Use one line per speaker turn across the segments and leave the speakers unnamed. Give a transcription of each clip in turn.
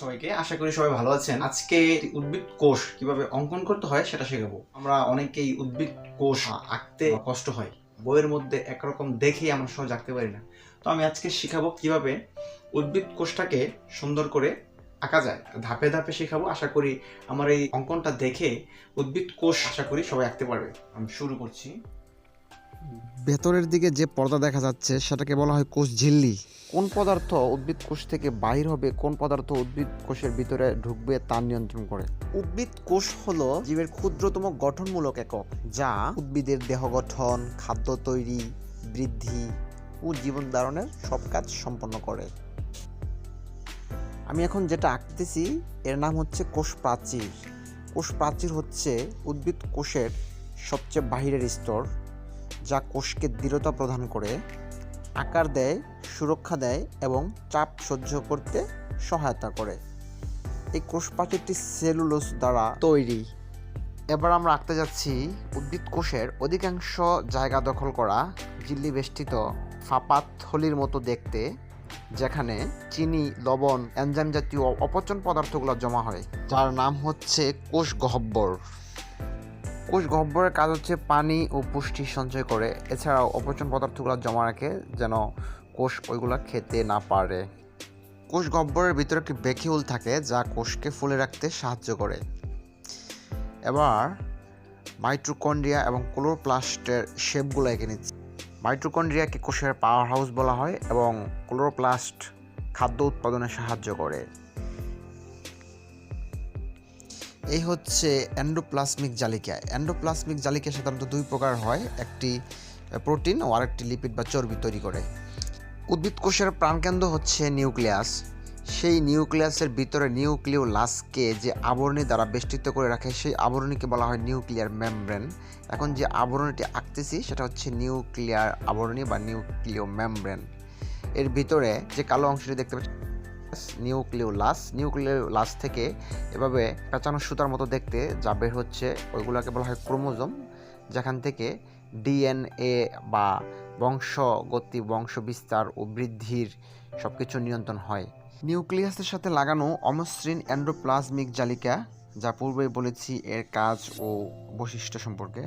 সবাইকে। আশা করি সবাই ভালো আছেন। আজকে উদ্ভিদ কোষ কীভাবে অঙ্কন করতে হয় সেটা শেখাবো। আমরা অনেকেই উদ্ভিদ কোষ আঁকতে কষ্ট হয়। বইয়ের মধ্যে একরকম দেখেই আমরা সহজ আঁকতে পারি না। তো আমি আজকে শেখাবো কীভাবে উদ্ভিদ কোষটাকে সুন্দর করে আঁকা যায়। ধাপে ধাপে শেখাবো। আশা করি আমার এই অঙ্কনটা দেখে উদ্ভিদ কোষ, আশা করি সবাই আঁকতে পারবে। আমি শুরু করছি।
ভেতরের দিকে যে পর্দা দেখা যাচ্ছে সেটাকে বলা হয় কোষ ঝিল্লি। কোন পদার্থ উদ্ভিদ কোষ থেকে বাহির হবে কোন পদার্থ উদ্ভিদ কোষের ভিতরে ঢুকবে তা নিয়ন্ত্রণ করে? উদ্ভিদ কোষ হলো জীবের ক্ষুদ্রতম গঠনমূলক একক যা উদ্ভিদের দেহ গঠন খাদ্য তৈরি বৃদ্ধি ও জীবন ধারণের সব কাজ সম্পন্ন করে। আমি এখন যেটা আঁকতেছি এর নাম হচ্ছে কোষ প্রাচীর। কোষ প্রাচীর হচ্ছে উদ্ভিদ কোষের সবচেয়ে বাহিরের স্তর যা কোষকে দৃঢ়তা প্রদান করে, আকার দেয়, সুরক্ষা দেয় এবং চাপ সহ্য করতে সহায়তা করে। এই কোষ প্রাচীরটি সেলুলোজ দ্বারা তৈরি। এবার আমরা আঁকতে যাচ্ছি উদ্ভিদ কোষের অধিকাংশ জায়গা দখল করা ঝিল্লি বেষ্টিত ফাঁপা থলির মতো দেখতে, যেখানে চিনি, লবণ, এনজাইম জাতীয় অপচন পদার্থগুলো জমা হয়, যার নাম হচ্ছে কোষ গহ্বর। কোষ গহ্বরের কাজ হচ্ছে পানি ও পুষ্টি সঞ্চয় করে। এছাড়াও অপচন পদার্থগুলো জমা রাখে যেন কোষ ওইগুলো খেতে না পারে। কোষ গহ্বরের ভিতরে একটি বেকিউল থাকে যা কোষকে ফুলে রাখতে সাহায্য করে। এবার মাইট্রোকন্ড্রিয়া এবং ক্লোরোপ্লাস্টের শেপগুলো এঁকে নিচ্ছি। মাইট্রোকন্ড্রিয়াকে কোষের পাওয়ার হাউস বলা হয় এবং ক্লোরোপ্লাস্ট খাদ্য উৎপাদনে সাহায্য করে। এই হচ্ছে অ্যান্ডোপ্লাসমিক জালিকা। অ্যান্ডোপ্লাসমিক জালিকা সাধারণত দুই প্রকার হয়, একটি প্রোটিন ও আরেকটি লিপিড বা চর্বি তৈরি করে। উদ্ভিদ কোষের প্রাণকেন্দ্র হচ্ছে নিউক্লিয়াস। সেই নিউক্লিয়াসের ভিতরে নিউক্লিওলাসকে যে আবরণী দ্বারা বেষ্টিত করে রাখে, সেই আবরণীকে বলা হয় নিউক্লিয়ার মেমব্রেন। এখন যে আবরণীটি আঁকতেছি, সেটা হচ্ছে নিউক্লিয়ার আবরণী বা নিউক্লিও মেমব্রেন এর ভিতরে যে কালো অংশটি দেখতে পাচ্ছি নিউক্লিওলাস নিউক্লিওলাস থেকে এভাবে পেঁচানো সুতার মতো দেখতে যা বের হচ্ছে ওইগুলোকে বলা হয় ক্রোমোজোম, যেখান থেকে ডিএনএ বা বংশগতি বংশ বিস্তার ও বৃদ্ধির সব কিছু নিয়ন্ত্রণ হয়। নিউক্লিয়াসের সাথে লাগানো অমসৃণ অ্যান্ড্রোপ্লাজমিক জালিকা, যা পূর্বেই বলেছি এর কাজ ও বৈশিষ্ট্য সম্পর্কে।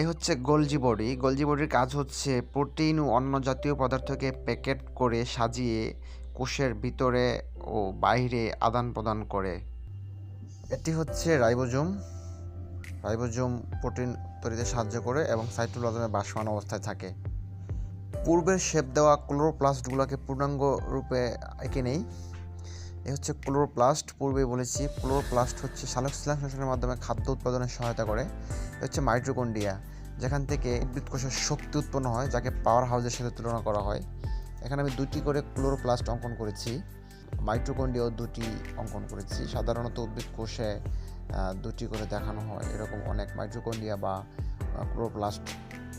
এই হচ্ছে গোলজি বডি। গোলজি বডির কাজ হচ্ছে প্রোটিন ও অন্য জাতীয় পদার্থকে প্যাকেট করে সাজিয়ে কোষের ভিতরে ও বাইরে আদান প্রদান করে। এটি হচ্ছে রাইবোজোম। রাইবোজোম প্রোটিন তৈরিতে সাহায্য করে এবং সাইটোপ্লাজমে বাসমান অবস্থায় থাকে। পূর্বের শেপ দেওয়া ক্লোরোপ্লাস্টগুলোকে পূর্ণাঙ্গ রূপে এঁকে নেই। এ হচ্ছে ক্লোরোপ্লাস্ট। পূর্বে বলেছি, ক্লোরোপ্লাস্ট হচ্ছে সালোক শিলা মাধ্যমে খাদ্য উৎপাদনে সহায়তা করে। এ হচ্ছে মাইট্রোকন্ডিয়া যেখান থেকে উদ্ভিদ কোষের শক্তি উৎপন্ন হয়, যাকে পাওয়ার হাউসের সাথে তুলনা করা হয়। এখানে আমি দুটি করে ক্লোরোপ্লাস্ট অঙ্কন করেছি। মাইট্রোকন্ডিয়াও দুটি অঙ্কন করেছি। সাধারণত উদ্ভিদ কোষে দুটি করে দেখানো হয়। এরকম অনেক মাইট্রোকন্ডিয়া বা ক্লোরোপ্লাস্ট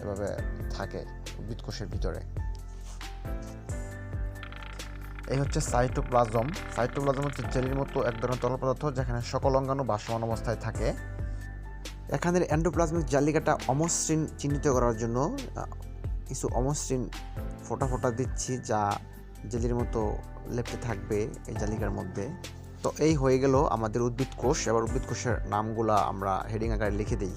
এভাবে থাকে উদ্ভিদ কোষের ভিতরে। এই হচ্ছে সাইটোপ্লাজম। সাইটোপ্লাজম হচ্ছে জেলির মতো এক ধরনের তরল পদার্থ যেখানে সকল অঙ্গাণু বাসমান অবস্থায় থাকে। এখানের এন্ডোপ্লাজমিক জালিকাটা অমসৃণ চিহ্নিত করার জন্য কিছু অমসৃণ ফোটা ফোটা দিচ্ছি যা জেলির মতো লেপটে থাকবে এই জালিকার মধ্যে। তো এই হয়ে গেল আমাদের উদ্ভিদ কোষ। এবার উদ্ভিদ কোষের নামগুলা আমরা হেডিং আকারে লিখে দিই।